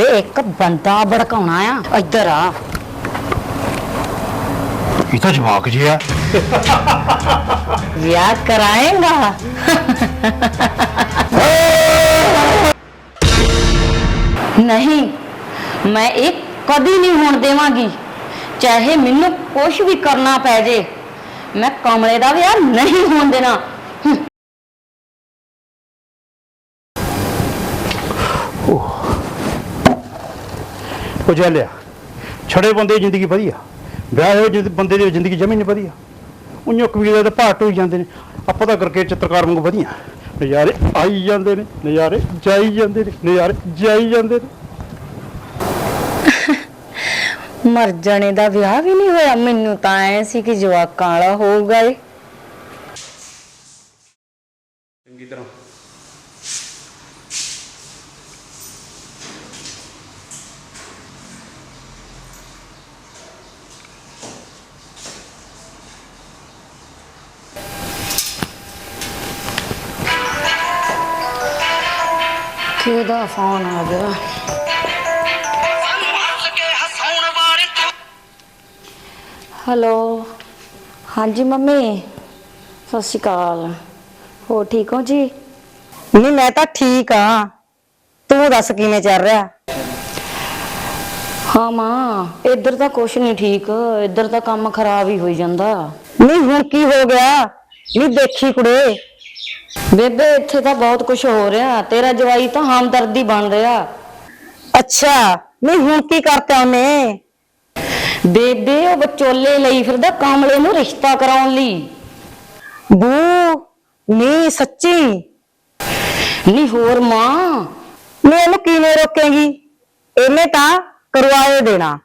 ਵੇ ਇੱਕ ਬੰਦਾ ਭੜਕਾਉਣਾ ਆ ਇੱਧਰ ਆ। ਇਹ ਤਾਂ ਜਵਾਕ ਜਿਹਾ ਵਿਆਹ ਕਰਾਏਗਾ। ਨਹੀਂ ਮੈਂ ਇਹ ਕਦੀ ਨਹੀਂ ਹੋਣ ਦੇਵਾਂਗੀ। ਚਾਹੇ ਮੈਨੂੰ ਕੁਝ ਵੀ ਕਰਨਾ ਪੈ ਜੇ ਮੈਂ ਕਮਲੇ ਦਾ ਵਿਆਹ ਨਹੀਂ ਹੋਣ ਦੇਣਾ। ਹੂੰ। ਉਹ ਲਿਆ। ਛੜੇ ਬੰਦੇ ਦੀ ਜ਼ਿੰਦਗੀ ਵਧੀਆ। ਵਿਆਹ ਹੋਏ ਜਿੰਦ ਬੰਦੇ ਦੀ ਜ਼ਿੰਦਗੀ ਜਮੀ ਨਹੀਂ ਵਧੀਆ। ਉਹਨੂੰ ਕਬੀਲੇ ਦੇ ਭਾਟ ਹੋਈ ਜਾਂਦੇ ਨੇ। ਆਪਾਂ ਤਾਂ ਕਰਕੇ ਚਿੱਤਰਕਾਰ ਵਾਂਗੂ ਵਧੀਆ। ਨਜ਼ਾਰੇ ਆਈ ਜਾਂਦੇ ਨੇ, ਨਜ਼ਾਰੇ ਜਾਈ ਜਾਂਦੇ ਨੇ, ਨਜ਼ਾਰੇ ਜਾਈ ਜਾਂਦੇ ਨੇ। ਮਰ ਜਾਣੇ ਦਾ ਵਿਆਹ ਵੀ ਨਹੀਂ ਹੋਇਆ। ਮੈਨੂੰ ਤਾਂ ਐ ਸੀ ਕਿ ਜਵਾਕਾਂ ਵਾਲਾ ਹੋਊਗਾ ਏ ਫੋਨ ਆ ਗਿਆ। ਹੈਲੋ ਹਾਂਜੀ ਮੰਮੀ ਸਤਿ ਸ਼੍ਰੀ ਅਕਾਲ। ਹੋ ਠੀਕ ਹੋ ਜੀ? ਨਹੀਂ ਮੈਂ ਤਾਂ ਠੀਕ ਆ। ਤੂੰ ਦੱਸ ਕਿਵੇਂ ਚੱਲ ਰਿਹਾ? ਹਾਂ ਮਾਂ ਇੱਧਰ ਤਾਂ ਕੁਛ ਨਹੀਂ ਠੀਕ ਇੱਧਰ ਤਾਂ ਕੰਮ ਖਰਾਬ ਹੀ ਹੋਈ ਜਾਂਦਾ। ਨਹੀਂ ਹੁਣ ਕੀ ਹੋ ਗਿਆ? ਨਹੀਂ ਦੇਖੀ ਕੁੜੇ। ਬੇਬੇ ਇੱਥੇ ਤਾਂ ਬਹੁਤ ਕੁਝ ਹੋ ਰਿਹਾ। ਤੇਰਾ ਜਵਾਈ ਤਾਂ ਹਮਦਰਦੀ ਬਣ ਰਿਹਾ। ਅੱਛਾ ਨਹੀਂ ਹੁਣ ਕੀ ਕਰਤਾ ਉਹਨੇ? ਬੇਬੇ ਉਹ ਵਿਚੋਲੇ ਲਈ ਫਿਰਦਾ ਕਾਮਲੇ ਨੂੰ ਰਿਸ਼ਤਾ ਕਰਾਉਣ ਲਈ। ਬੂ ਨਹੀਂ ਸੱਚੀ? ਨਹੀਂ ਹੋਰ ਮਾਂ। ਨਹੀਂ ਇਹਨੂੰ ਕਿਵੇਂ ਰੋਕੇਗੀ? ਇਹਨੇ ਤਾਂ ਕਰਵਾਏ ਦੇਣਾ।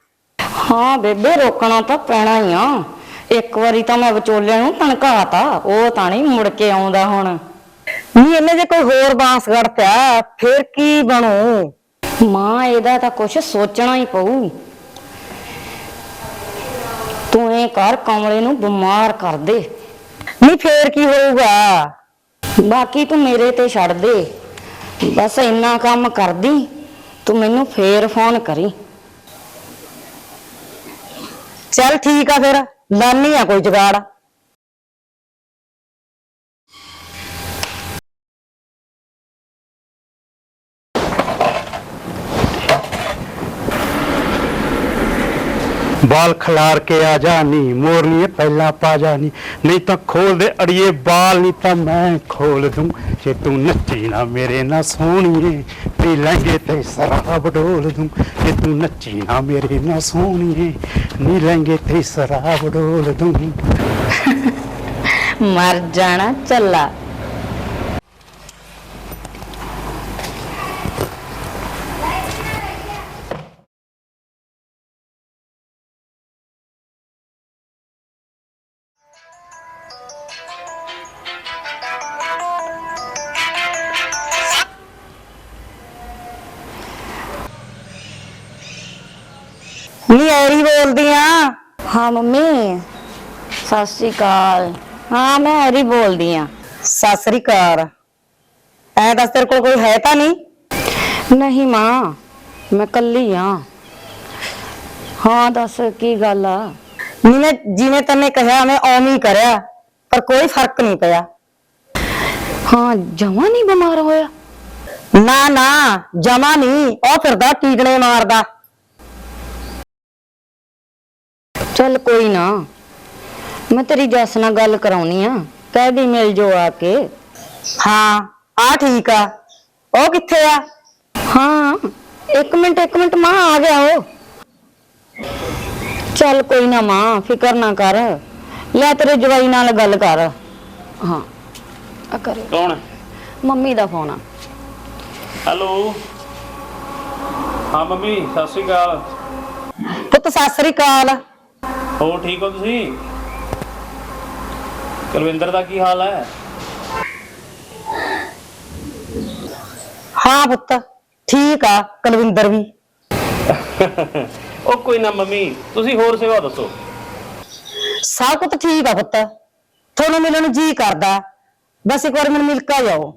ਹਾਂ ਬੇਬੇ ਰੋਕਣਾ ਤਾਂ ਪੈਣਾ ਹੀ ਆ। ਇੱਕ ਵਾਰੀ ਤਾਂ ਮੈਂ ਵਿਚੋਲੇ ਨੂੰ ਧਨਕਾਤਾ ਉਹ ਤਾਂ ਨਹੀਂ ਮੁੜ ਕੇ ਆਉਂਦਾ ਹੁਣ। ਨਹੀਂ ਇਹਨੇ ਜੇ ਕੋਈ ਹੋਰ ਬਾਂਸ ਗੜਤਿਆ ਫਿਰ ਕੀ ਬਣੂ? ਮਾਂ ਇਹਦਾ ਤਾਂ ਕੁਝ ਸੋਚਣਾ ਹੀ ਪਊ। ਤੂੰ ਇਹ ਕਰ ਕਮਲੇ ਨੂੰ ਬਿਮਾਰ ਕਰ ਦੇ। ਨਹੀਂ ਫੇਰ ਕੀ ਹੋਊਗਾ? ਬਾਕੀ ਤੂੰ ਮੇਰੇ ਤੇ ਛੱਡ ਦੇ। ਬਸ ਇੰਨਾ ਕੰਮ ਕਰਦੀ ਤੂੰ ਮੈਨੂੰ ਫੇਰ ਫੋਨ ਕਰੀ। ਚੱਲ ਠੀਕ ਆ ਫਿਰ ਲਾਨੀ ਆ ਕੋਈ ਜੁਗਾੜ। ਬਾਲ ਖਿਲਾਰ ਕੇ ਆ ਜਾ ਨੀ ਮੋਰਨੀ ਪਹਿਲਾਂ ਪਾ ਜਾ ਨਹੀਂ ਤਾਂ ਖੋਲ ਦੇ ਅੜੀਏ ਬਾਲ, ਨਹੀਂ ਤਾਂ ਮੈਂ ਖੋਲ ਦੂੰ। ਜੇ ਤੂੰ ਨੱਚੀ ਨਾ ਮੇਰੇ ਨਾਲ ਸੋਹਣੀਏ ਪੀ ਲਹਿੰਗੇ ਤੇ ਸ਼ਰਾਬ ਡੋਲ ਦੂੰ। ਜੇ ਤੂੰ ਨੱਚੀ ਨਾ ਮੇਰੇ ਨਾਲ ਸੋਹਣੀਏ, ਨੀ ਲਹਿੰਗੇ ਤੇ ਸ਼ਰਾਬ ਡੋਲ ਦੂੰ। ਮਰ ਜਾਣਾ ਚੱਲਾ ਐਰੀ ਬੋਲਦੀ ਆ ਹਾਂ ਮੰਮੀ। ਸਤਿ ਸ਼੍ਰੀ ਅਕਾਲ। ਹਾਂ ਮੈਂ ਹਰੀ ਬੋਲਦੀ ਆ ਸਤਿ ਸ੍ਰੀ ਅਕਾਲ। ਐ ਦੱਸ ਤੇਰੇ ਕੋਲ ਕੋਈ ਹੈ ਤਾਂ ਨਹੀਂ? ਨਹੀਂ ਮਾਂ ਮੈਂ ਕੱਲੀ ਆ ਹਾਂ ਦੱਸ ਕੀ ਗੱਲ ਆ? ਮੈਂ ਜਿਵੇਂ ਤੈਨੇ ਕਿਹਾ ਮੈਂ ਉਵੇਂ ਹੀ ਕਰਿਆ ਪਰ ਕੋਈ ਫ਼ਰਕ ਨਹੀਂ ਪਿਆ। ਹਾਂ ਜਮਾ ਨਹੀਂ ਬਿਮਾਰ ਹੋਇਆ। ਨਾ ਨਾ ਜਮਾ ਨਹੀਂ। ਉਹ ਫਿਰਦਾ ਟੀਕਣੇ ਮਾਰਦਾ। ਚੱਲ ਕੋਈ ਨਾ। ਮੈਂ ਤੇਰੀ ਜੱਸ ਨਾਲ ਗੱਲ ਕਰਾਉਣੀ ਆ। ਕਹਿ ਦੀ ਮਿਲ ਜੋ ਆ ਕੇ। ਹਾਂ ਆ ਠੀਕ ਆ। ਉਹ ਕਿੱਥੇ ਆ? ਹਾਂ ਇੱਕ ਮਿੰਟ ਇੱਕ ਮਿੰਟ ਮਾਂ ਆ ਗਿਆ ਉਹ। ਚੱਲ ਕੋਈ ਨਾ ਮਾਂ ਫਿਕਰ ਨਾ ਕਰ। ਲੈ ਤੇਰੇ ਜਵਾਈ ਨਾਲ ਗੱਲ ਕਰ। ਹਾਂ ਆ ਕਰ। ਕੌਣ? ਹੈ ਮੰਮੀ ਦਾ ਫੋਨ ਆ। ਹੈਲੋ। ਹਾਂ ਮੰਮੀ ਸਤਿ ਸ਼੍ਰੀ ਅਕਾਲ। ਪੁੱਤ ਸਤਿ ਸ੍ਰੀ ਅਕਾਲ। ਹੋਰ ਠੀਕ ਹੋ ਤੁਸੀਂ? ਕੁਲਵਿੰਦਰ ਦਾ ਕੀ ਹਾਲ ਹੈ? ਹਾਂ ਪੁੱਤ ਠੀਕ ਆ ਕੁਲਵਿੰਦਰ ਵੀ। ਉਹ ਕੋਈ ਨਾ ਮੰਮੀ ਤੁਸੀਂ ਹੋਰ ਸੇਵਾ ਦੱਸੋ। ਸਭ ਕੁਝ ਠੀਕ ਆ ਪੁੱਤ ਤੁਹਾਨੂੰ ਮਿਲਣ ਨੂੰ ਜੀ ਕਰਦਾ ਬਸ ਇੱਕ ਵਾਰ ਮੈਨੂੰ ਮਿਲ ਕੇ ਜਾਓ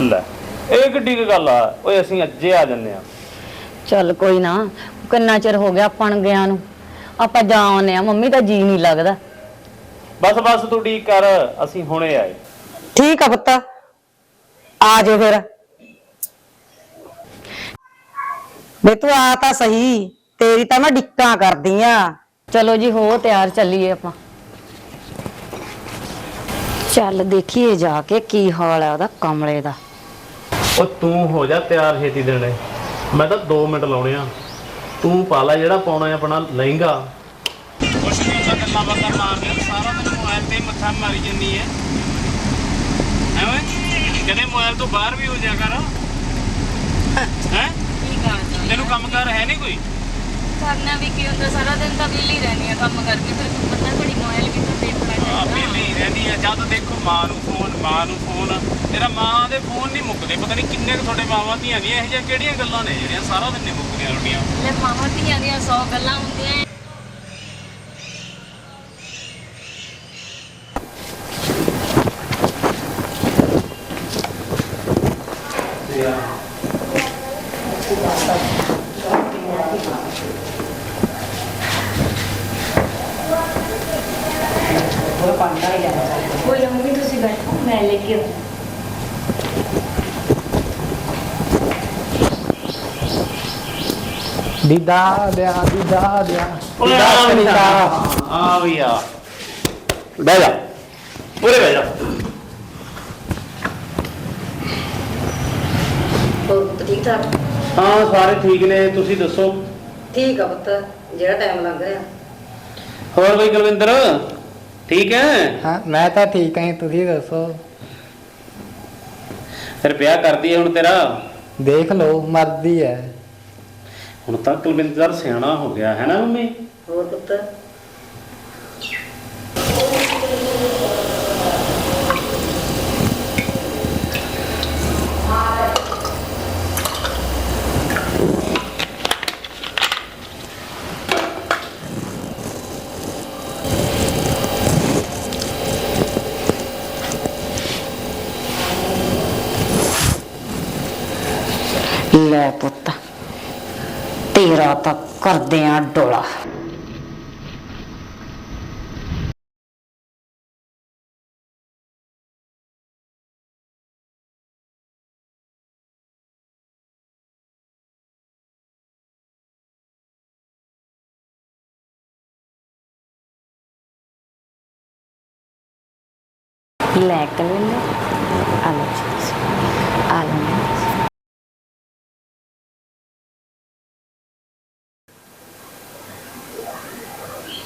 ਲੈ ਇਹ ਕਿੱਡੀ ਕੁ ਗੱਲ ਆ ਓਏ ਅਸੀਂ ਅੱਜੇ ਆ ਜੰਨੇ ਆ ਚੱਲ ਕੋਈ ਨਾ ਕਿੰਨਾ ਚਿਰ ਹੋ ਗਿਆ ਆਪਾਂ ਨੂੰ ਗਿਆ ਨੂੰ। ਆਪਾਂ ਜਾ ਆ ਮੰਮੀ ਦਾ ਜੀ ਨਹੀਂ ਲੱਗਦਾ। ਬਸ ਬਸ ਤੂੰ ਢੀਕ ਕਰ ਅਸੀਂ ਹੁਣੇ ਆਏ। ਠੀਕ ਆ ਪੁੱਤ ਆ ਜਾਓ ਫਿਰ। ਬੇ ਤੂੰ ਆ ਤਾਂ ਸਹੀ ਤੇਰੀ ਤਾਂ ਮੈਂ ਡਿੱਕਾਂ ਕਰਦੀ ਆ। ਚਲੋ ਜੀ ਹੋ ਤਿਆਰ ਚੱਲੀਏ ਆਪਾਂ। ਚੱਲ ਦੇਖੀਏ ਜਾ ਕੇ ਕੀ ਹਾਲ ਹੈ ਉਹਦਾ ਕਮਲੇ ਦਾ। ਉਹ ਤੂੰ ਹੋ ਜਾ ਤਿਆਰ ਛੇਤੀ ਦੇਣੇ। ਮੈਂ ਤਾਂ 2 ਮਿੰਟ ਲਾਉਣੇ ਆ। ਤੂੰ ਪਾ ਲੈ ਜਿਹੜਾ ਪਾਉਣਾ ਹੈ ਆਪਣਾ ਲਹਿੰਗਾ। ਕੁਛ ਨਹੀਂ ਹੁੰਦਾ ਗੱਲਾਂ ਬਾਤਾਂ ਮਾਰਦੇ ਸਾਰਾ ਦਿਨ ਮੋਬਾਈਲ ਤੇ ਮੱਥਾ ਮਾਰੀ ਜੰਨੀ ਹੈ। ਐਵੇਂ ਕਦੇ ਮੋਬਾਈਲ ਤੋਂ ਬਾਹਰ ਵੀ ਹੋ ਜਾ ਕਰ। ਹੈ? ਤੈਨੂੰ ਕੰਮ ਕਰ ਹੈ ਨਹੀਂ ਕੋਈ? ਕਰਨਾ ਵੀ ਕੀ ਹੁੰਦਾ? ਸਾਰਾ ਦਿਨ ਤਾਂ ਵਿਹਲੀ ਰਹਿਣੀ ਆ ਕੰਮ ਕਰਕੇ ਫਿਰ ਤੁਹਾਨੂੰ ਪਤਾ ਬੜੀ ਮੋਬਾਈਲ ਵੀ ਤਾਂ ਦੇਖਣਾ ਬਿੱਲੀ ਰਹਿੰਦੀ ਆ, ਜਦ ਦੇਖੋ ਮਾਂ ਨੂੰ ਫੋਨ ਮਾਂ ਨੂੰ ਫੋਨ ਤੇਰਾ ਮਾਂ ਦੇ ਫੋਨ ਨਹੀਂ ਮੁੱਕਦੇ, ਪਤਾ ਨਹੀਂ ਕਿੰਨੇ ਕੁ ਤੁਹਾਡੇ ਮਾਵਾਂ ਧੀਆਂ ਦੀਆਂ, ਇਹੋ ਜਿਹੀਆਂ ਕਿਹੜੀਆਂ ਗੱਲਾਂ ਨੇ ਜਿਹੜੀਆਂ ਸਾਰਾ ਦਿਨ ਨਹੀਂ ਮੁੱਕਦੀਆਂ ਰੋਟੀਆਂ। ਲੈ ਮਾਵਾਂ ਧੀਆਂ ਦੀਆਂ 100 ਗੱਲਾਂ ਹੁੰਦੀਆਂ ਕੋਈ ਨਾ ਮੰਮੀ ਤੁਸੀਂ ਬੈਠੋ ਮੈਂ ਲੈ ਕੇ ਆਉਂਦੀ। ਦੀਦਾ ਦਿਆ ਦੀਦਾ ਦਿਆ। ਓਏ ਆ ਵੀ ਆ। ਬਹਿ ਜਾ। ਪੂਰੇ ਬਹਿ ਜਾ। ਹੋਰ ਠੀਕ ਠਾਕ? ਹਾਂ ਸਾਰੇ ਠੀਕ ਨੇ। ਤੁਸੀਂ ਦੱਸੋ? ਠੀਕ ਆ ਪੁੱਤ। ਜਿਹੜਾ ਟਾਈਮ ਲੰਘ ਰਿਹਾ। ਹੋਰ ਬਈ ਗੁਰਵਿੰਦਰ ਠੀਕ ਹੈ? ਹਾਂ ਮੈਂ ਤਾਂ ਠੀਕ ਹਾਂ ਤੁਸੀਂ ਦੱਸੋ? ਫਿਰ ਵਿਆਹ ਕਰਦੀ ਹੈ ਹੁਣ ਤੇਰਾ? ਦੇਖ ਲਓ ਮਰਦੀ ਹੈ। ਹੁਣ ਤਾਂ ਕੁਲਵਿੰਦਰ ਸਿਆਣਾ ਹੋ ਗਿਆ ਹੈ ਨਾ ਮੰਮੀ? ਹੋਰ ਪੁੱਤ ਲੈ ਪੁੱਤ ਤੇਰਾ ਤਾਂ ਕਰਦੇ ਆ ਡੋਲਾ। ਲੈ ਕਲਿੰਦਰ ਆ ਲੈ ਜੀ, ਆ ਲੈ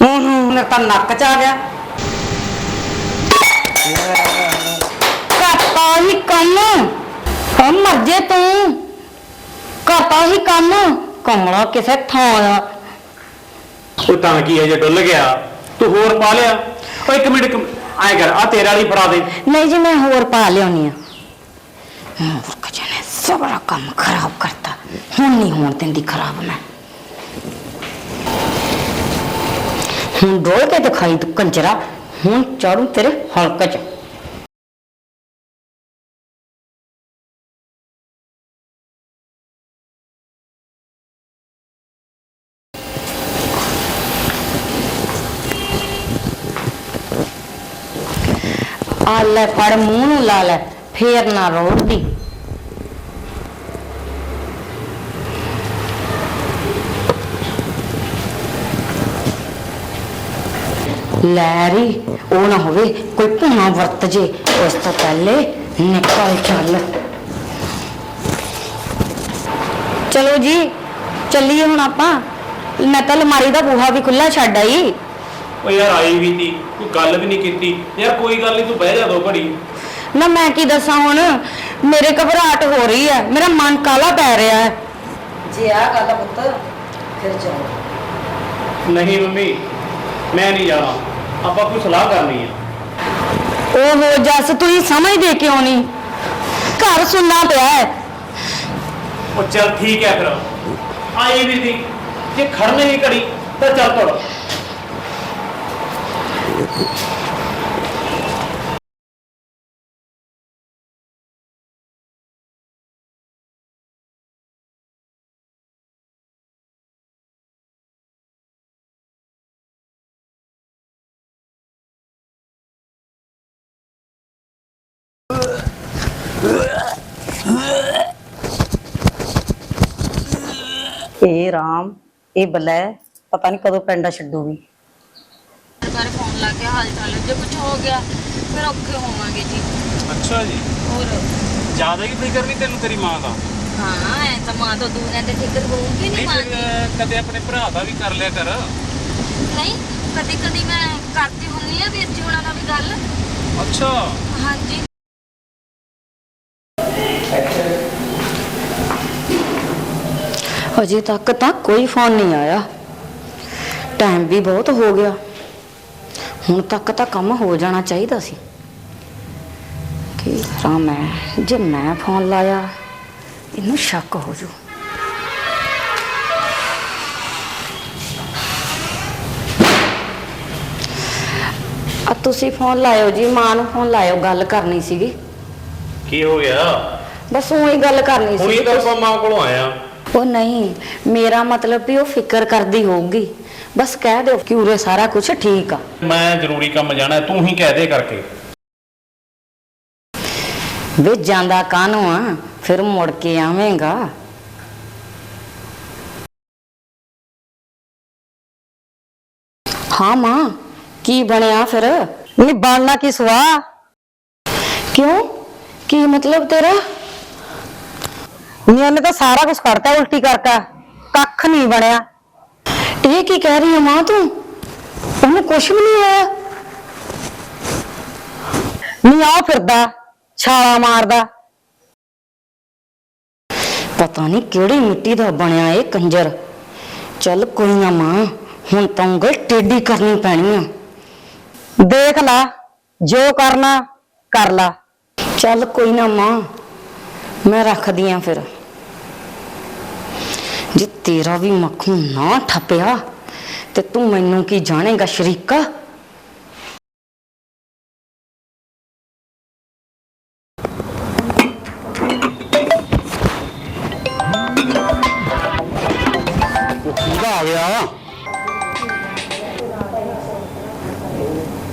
ਹੂੰ ਹੂੰ ਮੇਰੇ ਤਾਂ ਨੱਕ ਚ ਆ ਗਿਆ। ਕਰਤਾ ਹੀ ਕੰਮ। ਹਮ ਮਰ ਜੇ ਤੂੰ। ਕਰਤਾ ਹੀ ਕੰਮ। ਕਮਲਾ ਕਿਸੇ ਥਾਂ ਦਾ ਉਹ ਤਾਂ ਕੀ ਹੈ ਜੇ ਡੁੱਲ ਗਿਆ। ਤੂੰ ਹੋਰ ਪਾ ਲਿਆ। ਓ ਇੱਕ ਮਿੰਟ ਆਏ ਕਰ ਆ ਤੇਰਾ ਵਾਲੀ ਫੜਾ ਦੇ। ਨਹੀਂ ਜੀ ਮੈਂ ਹੋਰ ਪਾ ਲਿਆਉਣੀ ਆ। ਮੁਰਖ ਜਨੇ ਸਬਰਾ ਕੰਮ ਖਰਾਬ ਕਰਤਾ। ਹੁਣ ਨਹੀਂ ਹੋਣ ਦਿੰਦੀ ਖਰਾਬ ਮੈਂ। ਹੁਣ ਡੋਲ ਕੇ ਦਿਖਾਈ ਤੂੰ ਕੰਜਰਾ, ਹੁਣ ਚਾੜੂ ਤੇਰੇ ਹਲਕ ਚ। ਆ ਲੈ ਫੜ, ਮੂੰਹ ਨੂੰ ਲਾ ਲੈ, ਫੇਰ ਨਾ ਰੋੜਦੀ। ਲੈਰੀ ਉਹ ਨਾ ਹੋਵੇ ਕੋਈ ਭੂਣਾ ਵਰਤ ਜੇ ਉਸ ਤੋਂ ਪਹਿਲੇ ਨਿਕਲ ਚੱਲ। ਚਲੋ ਜੀ ਚੱਲੀਏ ਹੁਣ ਆਪਾਂ। ਮੈਂ ਤਾਂ ਅਲਮਾਰੀ ਦਾ ਬੂਹਾ ਵੀ ਖੁੱਲਾ ਛੱਡ ਆਈ। ਓ ਯਾਰ ਆਈ ਵੀ ਤੀ ਕੋਈ ਗੱਲ ਵੀ ਨਹੀਂ ਕੀਤੀ। ਯਾਰ ਕੋਈ ਗੱਲ ਨਹੀਂ ਤੂੰ ਬਹਿ ਜਾ ਦੋ ਘੜੀ। ਨਾ ਮੈਂ ਕੀ ਦੱਸਾਂ ਹੁਣ ਮੇਰੇ ਘਬਰਾਹਟ ਹੋ ਰਹੀ ਹੈ ਮੇਰਾ ਮਨ ਕਾਲਾ ਪੈ ਰਿਹਾ ਹੈ। ਜੇ ਆ ਗੱਲ ਆ ਪੁੱਤ ਫਿਰ ਚਲੋ ਨਹੀਂ ਮੰਮੀ ਮੈਂ ਨਹੀਂ ਜਾਣਾ। ਆਪਾਂ ਕੋਈ ਸਲਾਹ ਕਰਨੀ ਆ। ਓਹੋ ਜੱਸ ਤੂੰ ਹੀ ਸਮਝਦੇ ਕਿਉਂ ਨਹੀਂ? ਘਰ ਸੁਣਨਾ ਪਿਆ ਹੈ। ਉਹ ਚੱਲ ਠੀਕ ਹੈ ਫਿਰ। ਆਈ ਵੀ ਤੀ ਜੇ ਖੜਨੇ ਹੀ ਘੜੀ ਤਾਂ ਚੱਲ ਤੋੜ ਰਾਮ ਇਹ ਬਲੈ ਪਤਾ ਨਹੀਂ ਕਦੋਂ ਪਿੰਡਾ ਛੱਡੂਗੀ ਬਾਰ ਫੋਨ ਲਾ ਕੇ ਹਾਲ ਚਾਲ ਜੇ ਕੁਝ ਹੋ ਗਿਆ ਫਿਰ ਔਖੇ ਹੋਵਾਂਗੇ ਜੀ। ਅੱਛਾ ਜੀ। ਹੋਰ? ਜ਼ਿਆਦਾ ਹੀ ਫਿਕਰ ਨਹੀਂ ਤੈਨੂੰ ਤੇਰੀ ਮਾਂ ਦਾ? ਹਾਂ ਐ ਤਾਂ ਮਾਂ ਤੋਂ ਦੂਰ ਤੇ ਫਿਕਰ ਹੋਊਗੀ ਨਹੀਂ ਮਾਂ ਦੀ? ਕਦੇ ਆਪਣੇ ਭਰਾ ਦਾ ਵੀ ਕਰ ਲਿਆ ਕਰ। ਨਹੀਂ ਕਦੀ ਕਦੀ ਮੈਂ ਕਰਦੀ ਹੁੰਨੀ ਆ ਵੀਰ ਜੀ ਉਹਨਾਂ ਨਾਲ ਵੀ ਗੱਲ। ਅੱਛਾ। ਹਾਂਜੀ। ਅਜੇ ਤੱਕ ਤਾਂ ਕੋਈ ਫੋਨ ਨਹੀਂ ਆਇਆ। ਟਾਈਮ ਵੀ ਬਹੁਤ ਹੋ ਗਿਆ। ਹੁਣ ਤੱਕ ਤਾਂ ਕੰਮ ਹੋ ਜਾਣਾ ਚਾਹੀਦਾ ਸੀ। ਕੀ ਕਰਾਂ ਮੈਂ? ਜੇ ਮੈਂ ਫੋਨ ਲਾਇਆ ਇਹਨੂੰ ਸ਼ੱਕ ਹੋ ਜੂ। ਆ ਤੁਸੀਂ ਫੋਨ ਲਾਇਓ ਜੀ ਮਾਂ ਨੂੰ ਫੋਨ ਲਾਇਓ ਗੱਲ ਕਰਨੀ ਸੀਗੀ। ਕੀ ਹੋ ਗਿਆ? ਬਸ ਉਹੀ ਗੱਲ ਕਰਨੀ ਹੁਣੀ ਸੀ ਤਾਂ ਆਪਾਂ ਮਾਂ ਕੋਲੋਂ ਆਇਆ। ਉਹ ਨਹੀਂ ਮੇਰਾ ਮਤਲਬ ਵੀ ਉਹ ਫਿਕਰ ਕਰਦੀ ਹੋਊਗੀ। ਬਸ ਕਹਿ ਦਿਓ ਕਿ ਉਰੇ ਸਾਰਾ ਕੁਝ ਠੀਕ ਆ। ਮੈਂ ਜ਼ਰੂਰੀ ਕੰਮ ਜਾਣਾ ਤੂੰ ਹੀ ਕਹਿ ਦੇ ਕਰਕੇ। ਵੇ ਜਾਂਦਾ ਕਾਹਨੂੰ ਆ? ਫਿਰ ਮੁੜ ਕੇ ਆਵੇਂਗਾ। ਹਾਂ ਮਾਂ ਕੀ ਬਣਿਆ ਫਿਰ? ਨਹੀਂ ਬਣਨਾ ਕੀ ਸਵਾਹ? ਕਿਉਂ? ਕੀ ਮਤਲਬ ਤੇਰਾ? ਨੀ ਉਹਨੇ ਤਾਂ ਸਾਰਾ ਕੁਝ ਕਰਤਾ, ਉਲਟੀ ਕਰਤਾ। ਕੱਖ ਨਹੀਂ ਬਣਿਆ। ਇਹ ਕੀ ਕਹਿ ਰਹੀ ਹੈ ਮਾਂ ਤੂੰ? ਉਹਨੂੰ ਕੁਝ ਵੀ ਨਹੀਂ ਹੋਇਆ। ਨੀ ਆ ਫਿਰਦਾ, ਛਾਲਾ ਮਾਰਦਾ। ਪਤਾ ਨਹੀਂ ਕਿਹੜੀ ਮਿੱਟੀ ਦਾ ਬਣਿਆ ਇਹ ਕੰਜਰ। ਚੱਲ ਕੋਈ ਨਾ ਮਾਂ, ਹੁਣ ਤਾਂ ਉਂਗਲ ਟੇਢੀ ਕਰਨੀ ਪੈਣੀ ਆ। ਦੇਖ ਲਾ, ਜੋ ਕਰਨਾ, ਕਰ ਲਾ। ਚੱਲ ਕੋਈ ਨਾ ਮਾਂ, ਮੈਂ ਰੱਖਦੀ ਆ ਫਿਰ। ਜੇ ਤੇਰਾ ਵੀ ਮੱਖੂ ਨਾ ਠੱਪਿਆ, ਤੇ ਤੂੰ ਮੈਨੂੰ ਕੀ ਜਾਣੇਗਾ ਸ਼ਰੀਕਾ? ਆ ਗਿਆ?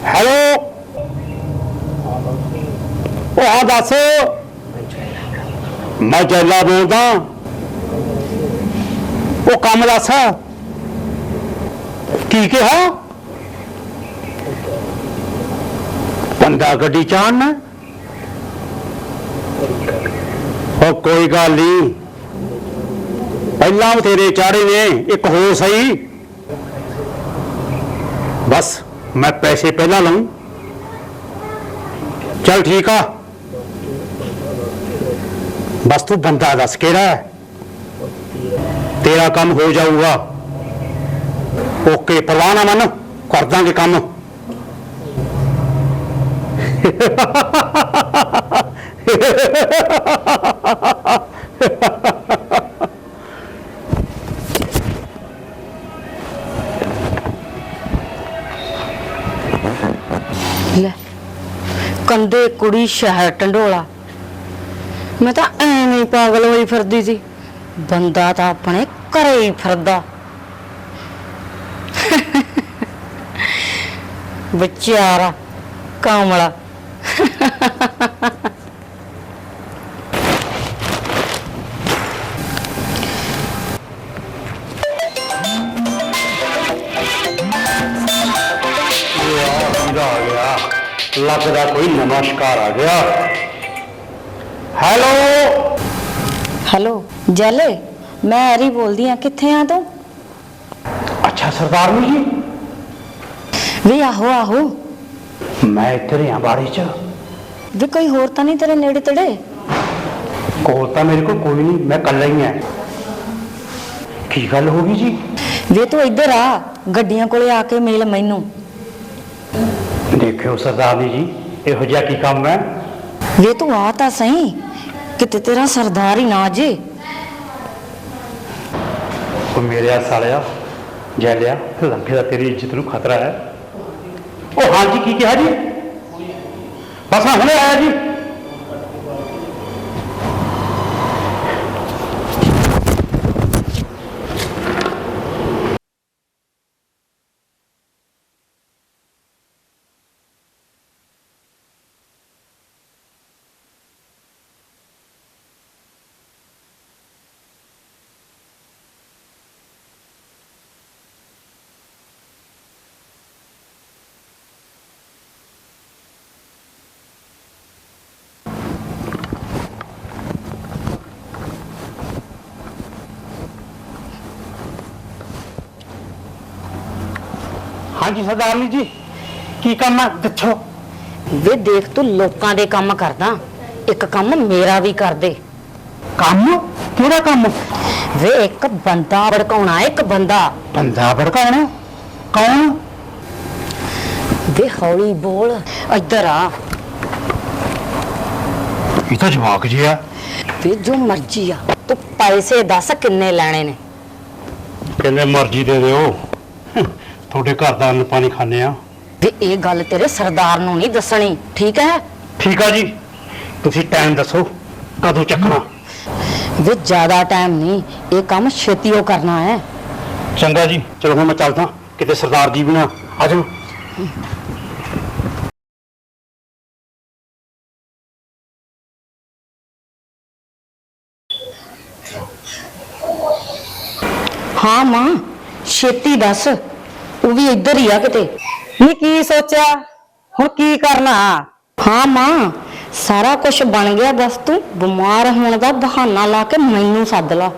ਹੈਲੋ? ਉਹ ਆ ਦੱਸ। ਮੈਂ ਜੈਲਾ ਬੋਲਦਾ। ਉਹ ਕੰਮ ਦੱਸ ਕੀ ਕਿਹਾ ਬੰਦਾ ਗੱਡੀ ਚਾਹਨ ਉਹ ਕੋਈ ਗੱਲ ਨਹੀਂ ਪਹਿਲਾਂ ਬਥੇਰੇ ਚਾੜੇ ਨੇ ਇੱਕ ਹੋਰ ਸਹੀ ਬਸ ਮੈਂ ਪੈਸੇ ਪਹਿਲਾਂ ਲਵਾਂ ਚਲ ਠੀਕ ਆ ਬਸ ਤੂੰ ਬੰਦਾ ਦੱਸ ਕਿਹੜਾ ਹੈ ਤੇਰਾ ਕੰਮ ਹੋ ਜਾਊਗਾ। ਓਕੇ, ਪਰਵਾਹ ਨਾ ਮੰਨ, ਕਰ ਦਾਂਗੇ ਕੰਮ। ਲੈ, ਕੰਦੇ ਕੁੜੀ ਸ਼ਹਿਰ ਟੰਡੋਲਾ। ਮੈਂ ਤਾਂ ਐਵੇਂ ਹੀ ਪਾਗਲ ਹੋਈ ਫਿਰਦੀ ਸੀ। ਬੰਦਾ ਤਾਂ ਆਪਣੇ ਘਰੇ ਹੀ ਫਿਰਦਾ ਵਿਚਾਰਾ ਕਾਮਲਾ ਵੀਰਾ ਆ ਗਿਆ ਲੱਗਦਾ ਕੋਈ ਨਮਸਕਾਰ ਆ ਗਿਆ ਹੈਲੋ ਹੈਲੋ ਜੈਲੇ ਮੈਂ ਐਰੀ ਬੋਲਦੀ ਆ ਕਿੱਥੇ ਆ ਤੂੰ? ਅੱਛਾ ਸਰਦਾਰਨੀ ਜੀ। ਵੀ ਆਹੋ ਆਹੋ। ਮੈਂ ਇੱਥੇ ਰਿਆਂ ਬਾੜੀ ਚ। ਵੀ ਕੋਈ ਹੋਰ ਤਾਂ ਨਹੀਂ ਤੇਰੇ ਨੇੜੇ ਤੇੜੇ? ਕੋਲ ਤਾਂ ਮੇਰੇ ਕੋਲ ਕੋਈ ਨਹੀਂ ਮੈਂ ਇਕੱਲਾ ਹੀ ਆ ਕੀ ਗੱਲ ਹੋ ਗਈ ਜੀ? ਵੇ ਤੂੰ ਇੱਧਰ ਆ ਗੱਡੀਆਂ ਕੋਲੇ ਆ ਕੇ ਮਿਲ ਮੈਨੂੰ। ਦੇਖਿਓ ਸਰਦਾਰਨੀ ਜੀ ਇਹੋ ਜਿਹਾ ਕੀ ਕੰਮ ਹੈ? ਵੇ ਤੂੰ ਆ ਤਾਂ ਸਹੀ ਕਿਤੇ ਤੇਰਾ ਸਰਦਾਰ ਹੀ ਨਾ ਜੇ। ਉਹ ਮੇਰੇ ਸਾਲਿਆ ਜੈ ਲਿਆ ਲੰਘੇ ਦਾ ਤੇਰੀ ਇੱਜ਼ਤ ਨੂੰ ਖਤਰਾ ਹੈ। ਉਹ ਹਾਂਜੀ, ਕੀ ਕਿਹਾ ਜੀ? ਬਸ ਮੈਂ ਹੁਣੇ ਆਇਆ ਜੀ। ਹਾਂਜੀ ਸਰਦਾਰਨੀ ਜੀ ਕੀ ਕੰਮ ਹੈ ਦੱਸੋ। ਵੇ ਦੇਖ ਤੂੰ ਲੋਕਾਂ ਦੇ ਕੰਮ ਕਰਦਾ। ਇੱਕ ਕੰਮ ਮੇਰਾ ਵੀ ਕਰ ਦੇ। ਕੰਮ? ਕਿਹੜਾ ਕੰਮ? ਵੇ ਇੱਕ ਬੰਦਾ ਭੜਕਾਉਣਾ ਇੱਕ ਬੰਦਾ। ਬੰਦਾ ਭੜਕਾਉਣਾ? ਕੌਣ? ਵੇ ਹੌਲੀ ਬੋਲ ਇੱਧਰ ਆ। ਇਹ ਤਾਂ ਜਵਾਕ ਜਿਹਾ ਵੇ ਜੋ ਮਰਜ਼ੀ ਆ ਤੂੰ ਪੈਸੇ ਦੱਸ ਕਿੰਨੇ ਲੈਣੇ ਨੇ। ਕਹਿੰਦੇ ਮਰਜ਼ੀ ਦੇ ਦਿਓ। ਤੁਹਾਡੇ ਘਰ ਦਾ ਅੰਨ ਪਾਣੀ ਖਾਣੇ ਆ ਵੇ ਇਹ ਗੱਲ ਤੇਰੇ ਸਰਦਾਰ ਨੂੰ ਨਹੀਂ ਦੱਸਣੀ ਠੀਕ ਹੈ? ਠੀਕ ਆ ਜੀ। ਤੁਸੀਂ ਟਾਈਮ ਦੱਸੋ ਕਦੋਂ ਚੱਕਣਾ? ਵੇ ਜ਼ਿਆਦਾ ਟਾਈਮ ਨਹੀਂ ਇਹ ਕੰਮ ਛੇਤੀਓ ਕਰਨਾ ਹੈ। ਚੰਗਾ ਜੀ ਚਲੋ ਹੁਣ ਮੈਂ ਚੱਲਦਾ ਕਿਤੇ ਸਰਦਾਰ ਜੀ ਵੀ ਨਾ ਆ ਜਾਓ। ਹਾਂ ਮਾਂ ਛੇਤੀ ਦੱਸ। ਉਹ ਵੀ ਇੱਧਰ ਹੀ ਆ ਕਿਤੇ। ਨੀ ਕੀ ਸੋਚਿਆ? ਹੁਣ ਕੀ ਕਰਨਾ? ਹਾਂ ਮਾਂ ਸਾਰਾ ਕੁਝ ਬਣ ਗਿਆ ਬਸ ਤੂੰ ਬਿਮਾਰ ਹੋਣ ਦਾ ਬਹਾਨਾ ਲਾ ਕੇ ਮੈਨੂੰ ਸੱਦ ਲਾ।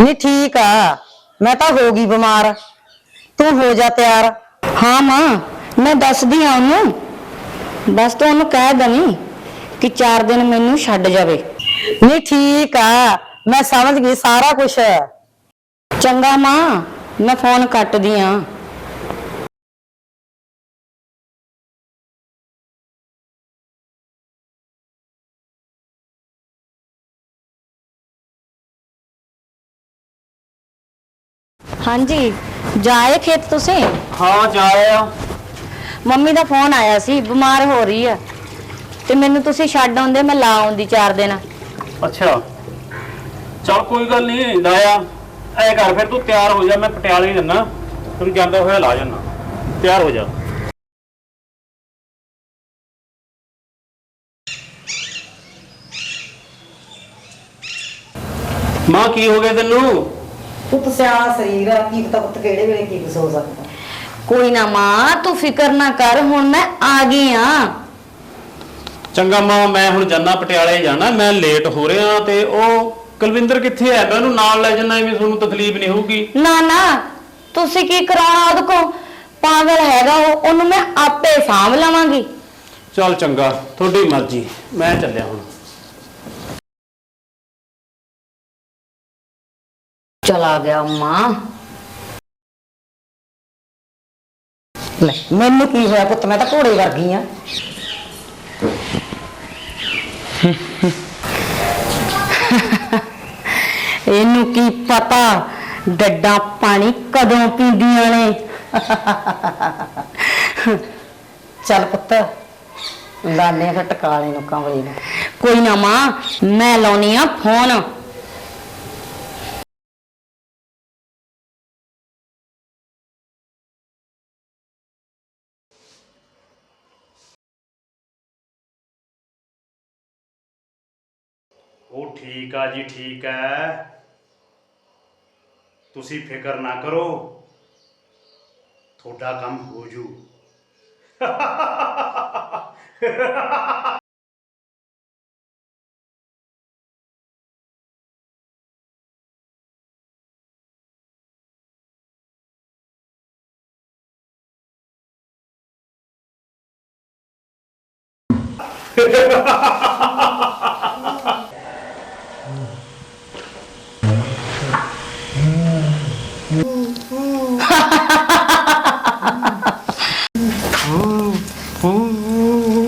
ਨੀ ਠੀਕ ਆ। ਮੈਂ ਤਾਂ ਹੋ ਗਈ ਬਿਮਾਰ। ਤੂੰ ਹੋ ਜਾ ਤਿਆਰ। ਹਾਂ ਮਾਂ ਮੈਂ ਦੱਸਦੀ ਆ ਉਹਨੂੰ। ਬਸ ਤੂੰ ਉਹਨੂੰ ਕਹਿ ਦਵੀਂ ਕਿ 4 ਦਿਨ ਮੈਨੂੰ ਛੱਡ ਜਾਵੇ। ਨੀ ਠੀਕ ਆ। ਮੈਂ ਸਮਝ ਗਈ ਸਾਰਾ ਕੁਝ ਚੰਗਾ ਮਾਂ ਮੈਂ ਫੋਨ ਕੱਟਦੀ ਆ। ਹਾਂਜੀ ਜਾਏ ਖੇਤ ਤੁਸੀਂ? ਹਾਂ ਜਾ ਆਇਆ ਮੰਮੀ ਦਾ ਫੋਨ ਆਇਆ ਸੀ ਬਿਮਾਰ ਹੋ ਰਹੀ ਆ। ਤੇ ਮੈਨੂੰ ਤੁਸੀਂ ਛੱਡ ਆਉਂਦੇ ਮੈਂ ਲਾ ਆਉਂਦੀ 4 ਦਿਨ। ਅੱਛਾ। ਚਲ ਕੋਈ ਗੱਲ ਨਹੀਂ ਲਾਇਆ ਐ ਕਰ ਫਿਰ ਤੂੰ ਤਿਆਰ ਹੋ ਜਾ ਮੈਂ ਪਟਿਆਲੇ ਜੰਨਾ ਤੈਨੂੰ ਜਾਂਦਾ ਹੋਇਆ ਲਾ ਜਾਨਾ ਤਿਆਰ ਹੋ ਜਾ। ਮਾਂ ਕੀ ਹੋ ਗਿਆ ਤੈਨੂੰ? ਪੁੱਤ ਸਿਆਣਾ ਸਰੀਰ ਆ ਕੀ ਪਤਾ ਪੁੱਤ ਕਿਹੜੇ ਵੇਲੇ ਕੀ ਹੋ ਸਕਦਾ। ਕੋਈ ਨਾ ਮਾਂ ਤੂੰ ਫਿਕਰ ਨਾ ਕਰ ਹੁਣ ਮੈਂ ਆ ਗਈ ਆ। ਚੰਗਾ ਮਾਂ ਮੈਂ ਹੁਣ ਜੰਨਾ ਪਟਿਆਲੇ ਜਾਣਾ ਮੈਂ ਲੇਟ ਹੋ ਰਿਹਾ ਤੇ ਉਹ ਕੁਲਵਿੰਦਰ ਕਿੱਥੇ ਹੈ ਮੈਂ ਉਹਨੂੰ ਨਾਲ ਲੈ ਜਾਣਾ ਐਵੇਂ ਤੁਹਾਨੂੰ ਤਕਲੀਫ ਨਹੀਂ ਹੋਊਗੀ। ਨਾ ਨਾ ਤੁਸੀਂ ਕੀ ਕਰਾਉਣਾ ਉਹਦੇ ਕੋ ਪਾਗਲ ਹੈਗਾ ਉਹ ਉਹਨੂੰ ਮੈਂ ਆਪੇ ਸਾਂਭ ਲਵਾਂਗੀ। ਚੱਲ ਚੰਗਾ ਤੁਹਾਡੀ ਮਰਜ਼ੀ ਮੈਂ ਚੱਲਿਆ ਹੁਣ। ਚਲਾ ਗਿਆ ਮਾਂ। ਲੈ ਮੈਨੂੰ ਕੀ ਹੋਇਆ ਪੁੱਤ? ਮੈਂ ਤਾਂ ਘੋੜੇ ਵਰਗੀ ਆ। ਇਹਨੂੰ ਕੀ ਪਤਾ? ਡੱਡਾ ਪਾਣੀ ਕਦੋਂ ਪੀਂਦੀਆਂ ਨੇ। ਚੱਲ ਪੁੱਤ ਲਾਣੇ ਫਿਰ ਟਕਾਲੇ ਨੂੰ ਕੰਵਲੀ ਨੂੰ। ਕੋਈ ਨਾ ਮਾਂ, ਮੈਂ ਲਾਉਣੀ ਆ ਫੋਨ। ਉਹ ਠੀਕ ਆ ਜੀ ਠੀਕ ਹੈ ਤੁਸੀਂ ਫਿਕਰ ਨਾ ਕਰੋ। ਤੁਹਾਡਾ ਕੰਮ ਹੋ ਜੂ।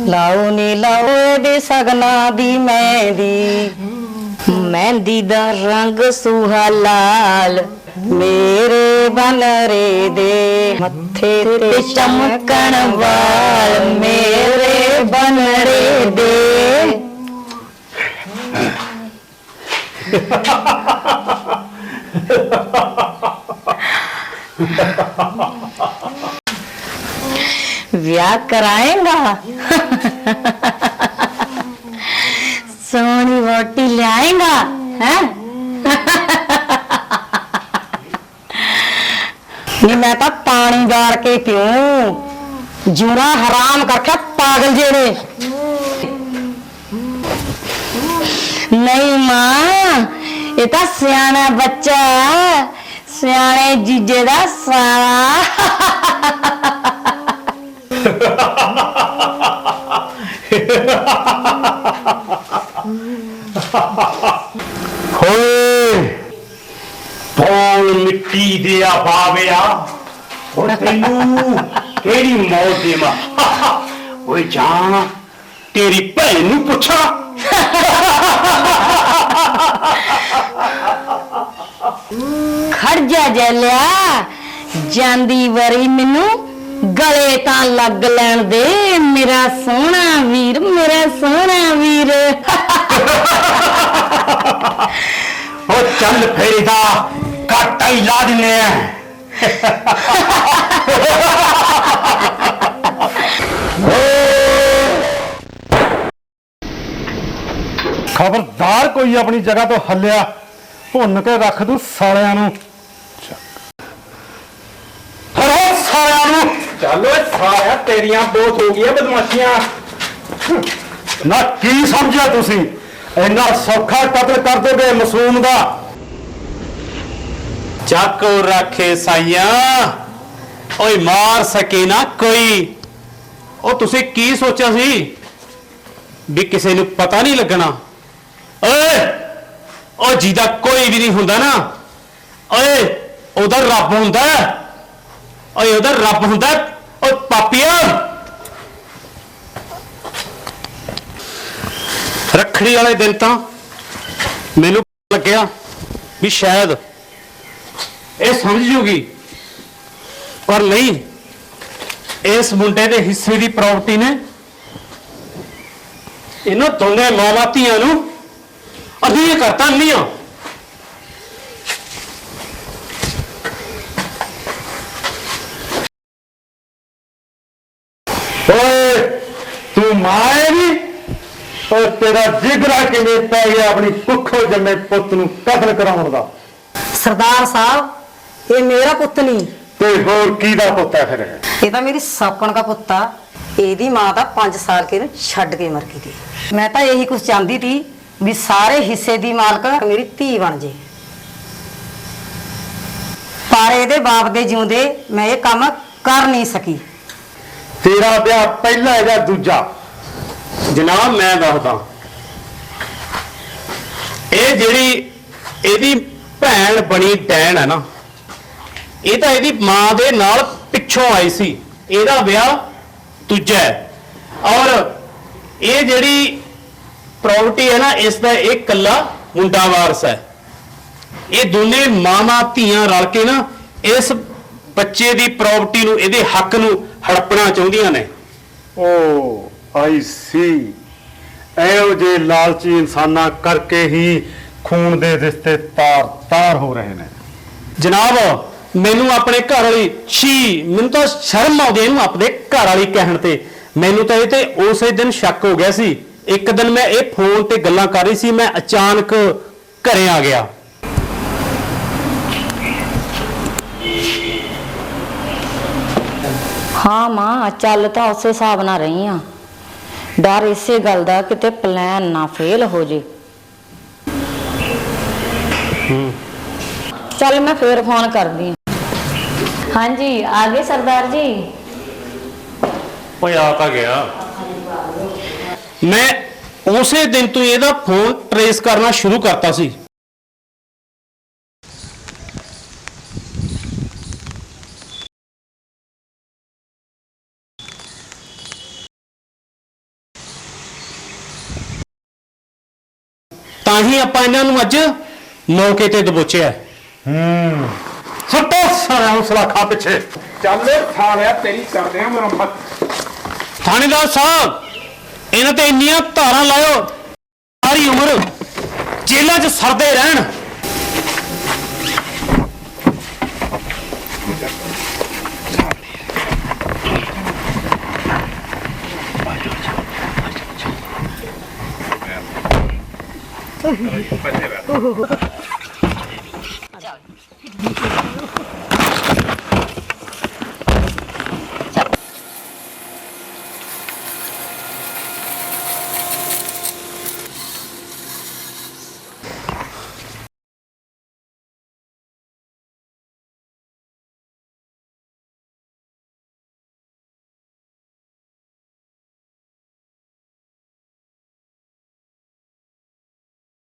ਲਾਓ ਨੀ ਲਾਓ ਇਹਦੇ ਸਗਨਾ ਦੀ ਮਹਿੰਦੀ। ਮਹਿੰਦੀ ਦਾ ਰੰਗ ਸੁਹਾ ਲਾਲ, ਮੇਰੇ ਬਨਰੇ ਦੇ ਮੱਥੇ ਤੇ ਚਮਕਣ ਵਾਲ, ਮੇਰੇ ਬਨਰੇ ਦੇ। ਵਿਆਹ ਕਰਾਏਗਾ ਸੋਹਣੀ ਵੋਟੀ ਲਿਆਏਗਾ ਹੈ ਨੀ ਮੈਂ ਤਾਂ ਪਾਣੀ ਗਾੜ ਕੇ ਪੀਉ ਜੂਰਾ ਹਰਾਮ ਕਰਕੇ ਪਾਗਲ ਜਿਹੜੇ ਨਹੀਂ ਮਾਂ ਇਹ ਤਾਂ ਸਿਆਣਾ ਬੱਚਾ ਹੈ, ਸਿਆਣੇ ਜੀਜੇ ਦਾ ਸਾਰਾ ਹੋਏ ਪੌਣ ਮਿੱਟੀ ਦੇ ਆ ਬਾਵਿਆ ਉਹ ਤੈਨੂੰ ਕਿਹੜੀ ਮੌਤ ਦੇਵਾਂ? ਓਏ ਜਾਨ, ਤੇਰੀ ਭੈਣ ਨੂੰ ਪੁੱਛਾਂ। ਖੜ ਜਾ ਜਲਿਆ ਜਾਂਦੀ ਵਰੀ ਮੈਨੂੰ ਗਲੇ ਤਾਂ ਲੱਗ ਲੈਣ ਦੇ ਮੇਰਾ ਸੋਹਣਾ ਵੀਰ ਮੇਰਾ ਸੋਹਣਾ ਵੀਰ। ਉਹ ਚੱਲ ਫੇਰੀਦਾ ਕਾਟਾ ਹੀ ਲਾ ਦਿੰਨੇ ਆ। ਖਬਰਦਾਰ ਕੋਈ ਆਪਣੀ ਜਗ੍ਹਾ ਤੋਂ ਹੱਲਿਆ। ਭੁੰਨ ਕੇ ਰੱਖ ਦੂ ਸਾਲਿਆਂ ਨੂੰ। ਹਰੋ ਸਾਲਿਆਂ ਨੂੰ। ਚੱਲ ਓਏ ਸਾਲਿਆ ਤੇਰੀਆਂ ਬਹੁਤ ਹੋ ਗਈਆਂ ਬਦਮਾਸ਼ੀਆਂ। ਨਾ ਕੀ ਸਮਝਿਆ ਤੁਸੀਂ? ਇੰਨਾ ਸੌਖਾ ਕਤਲ ਕਰ ਦੋਗੇ ਮਾਸੂਮ ਦਾ। ਚੱਕੋ ਰੱਖੇ ਸਾਈਆਂ। ਓਏ ਮਾਰ ਸਕੇ ਨਾ ਕੋਈ। ਉਹ ਤੁਸੀਂ ਕੀ ਸੋਚਿਆ ਸੀ? ਵੀ ਕਿਸੇ ਨੂੰ ਪਤਾ ਨਹੀਂ ਲੱਗਣਾ। ਓਏ! ਉਹ ਜਿਹਦਾ ਕੋਈ ਵੀ ਨਹੀਂ ਹੁੰਦਾ ਨਾ, ਓਏ, ਉਹਦਾ ਰੱਬ ਹੁੰਦਾ ਹੈ। ਓਏ, ਉਹਦਾ ਰੱਬ ਹੁੰਦਾ ਹੈ। ਓ ਪਾਪੀਆ ਰੱਖੜੀ ਵਾਲੇ ਦਿਨ ਤਾਂ ਮੈਨੂੰ ਲੱਗਿਆ ਵੀ ਸ਼ਾਇਦ ਇਹ ਸਮਝ ਜੂਗੀ ਪਰ ਨਹੀਂ, ਇਸ ਮੁੰਡੇ ਦੇ ਹਿੱਸੇ ਦੀ ਪ੍ਰਾਪਰਟੀ ਨੇ ਇਹਨਾਂ ਦੋਨੇ ਮਾਵਾਂ ਧੀਆਂ ਨੂੰ ਅਧੀਨ ਕਰਤਾ ਨਹੀਂ ਓਏ ਤੂੰ ਮਾਏ ਨਹੀਂ ਔਰ ਤੇਰਾ ਜਿਗਰਾ ਕਿਵੇਂ ਪੈ ਗਿਆ ਆਪਣੀ ਭੁੱਖੋ ਜੰਮੇ ਪੁੱਤ ਨੂੰ ਕਤਲ ਕਰਾਉਣ ਦਾ? ਸਰਦਾਰ ਸਾਹਿਬ ਇਹ ਮੇਰਾ ਪੁੱਤ ਨਹੀਂ ਤੇ ਹੋਰ ਕੀ ਦਾ ਪੁੱਤ ਹੈ ਫਿਰ ਇਹ? ਤਾਂ ਮੇਰੀ ਸਾਕਣ ਦਾ ਪੁੱਤ ਆ। ਇਹਦੀ ਮਾਂ ਤਾਂ 5 ਸਾਲ ਕੇ ਨੂੰ ਛੱਡ ਕੇ ਮਰ ਗਈ ਸੀ। ਮੈਂ ਤਾਂ ਇਹੀ ਕੁਝ ਚਾਹੁੰਦੀ ਸੀ ਵੀ ਸਾਰੇ ਹਿੱਸੇ ਦੀ ਮਾਲਕ ਮੇਰੀ ਧੀ ਬਣ ਜੇ। ਪਰ ਇਹਦੇ ਬਾਪ ਦੇ ਜਿਉਂਦੇ ਮੈਂ ਇਹ ਕੰਮ ਕਰ ਨਹੀਂ ਸਕੀ। ਤੇਰਾ ਵਿਆਹ ਪਹਿਲਾ ਹੈ ਦੂਜਾ। ਜਨਾਬ, ਮੈਂ ਦੱਸਦਾ। ਇਹ ਜਿਹੜੀ ਇਹਦੀ ਭੈਣ ਬਣੀ ਡੈਣ ਹੈ ਨਾ, ਇਹ ਤਾਂ ਇਹਦੀ ਮਾਂ ਦੇ ਨਾਲ ਪਿੱਛੋਂ ਆਈ ਸੀ। ਇਹਦਾ ਵਿਆਹ ਦੂਜਾ ਹੈ। ਔਰ ਇਹ ਜਿਹੜੀ ਪ੍ਰਾਪਰਟੀ ਹੈ ਨਾ ਇਸ ਦਾ ਇਹ ਕੱਲਾ ਮੁੰਡਾ ਵਾਰਸ ਹੈ। ਇਹ ਦੋਨੇ ਮਾਵਾਂ ਧੀਆਂ ਰਲ ਕੇ ਨਾ ਇਸ ਬੱਚੇ ਦੀ ਪ੍ਰਾਪਰਟੀ ਨੂੰ ਇਹਦੇ ਹੱਕ ਨੂੰ ਹੜਪਣਾ ਚਾਹੁੰਦੀਆਂ ਨੇ। ਓ ਆਈ ਸੀ। ਇਹੋ ਜੇ ਲਾਲਚੀ ਇਨਸਾਨਾਂ ਕਰਕੇ ਹੀ ਖੂਨ ਦੇ ਰਿਸ਼ਤੇ ਤਾਰ ਤਾਰ ਹੋ ਰਹੇ ਨੇ। ਜਨਾਬ ਮੈਨੂੰ ਆਪਣੇ ਘਰ ਵਾਲੀ ਛੀ ਮੈਨੂੰ ਤਾਂ ਸ਼ਰਮ ਆਉਂਦੀ ਇਹਨੂੰ ਆਪਣੇ ਘਰ ਵਾਲੀ ਕਹਿਣ ਤੇ। ਮੈਨੂੰ ਤਾਂ ਇਹ ਤੇ ਉਸੇ ਦਿਨ ਸ਼ੱਕ ਹੋ ਗਿਆ ਸੀ ਇੱਕ ਦਿਨ ਮੈਂ ਇਹ ਫੋਨ ਤੇ ਗੱਲਾਂ ਕਰ ਰਹੀ ਸੀ ਮੈਂ ਅਚਾਨਕ ਘਰੇ ਆ ਗਿਆ। ਹਾਂ ਮਾਂ ਚੱਲ ਤਾਂ ਉਸੇ ਹਿਸਾਬ ਨਾਲ ਰਹੀ ਆ। ਡਰ ਇਸੇ ਗੱਲ ਦਾ ਕਿਤੇ ਪਲਾਨ ਨਾ ਫੇਲ ਹੋ ਜੇ। ਚੱਲ ਮੈਂ ਫੇਰ ਫੋਨ ਕਰਦੀ ਹਾਂ ਹਾਂਜੀ ਆ ਗਏ ਸਰਦਾਰ ਜੀ? ਓਏ ਆ ਤਾਂ ਗਿਆ। ਮੈਂ ਉਸੇ ਦਿਨ ਤੋਂ ਇਹਦਾ ਫੋਨ ਟਰੇਸ ਕਰਨਾ ਸ਼ੁਰੂ ਕਰਤਾ ਸੀ। ਤਾਂ ਹੀ ਆਪਾਂ ਇਹਨਾਂ ਨੂੰ ਅੱਜ ਮੌਕੇ ਤੇ ਦਬੋਚਿਆ ਹੂੰ। ਸੱਟੋ ਸਾਰਿਆਂ ਨੂੰ ਸਲਾਖਾਂ ਪਿੱਛੇ। ਚੱਲ ਸਾਲਿਆ ਤੇਰੀ ਕਰਦੇ ਆ ਮੁਰੰਮਤ। ਥਾਣੇਦਾਰ ਸਾਹਿਬ ਇਹਨਾਂ ਤੇ ਇੰਨੀਆਂ ਧਾਰਾਂ ਲਾਇਓ ਸਾਰੀ ਉਮਰ ਜੇਲ੍ਹਾਂ 'ਚ ਸਰਦੇ ਰਹਿਣ।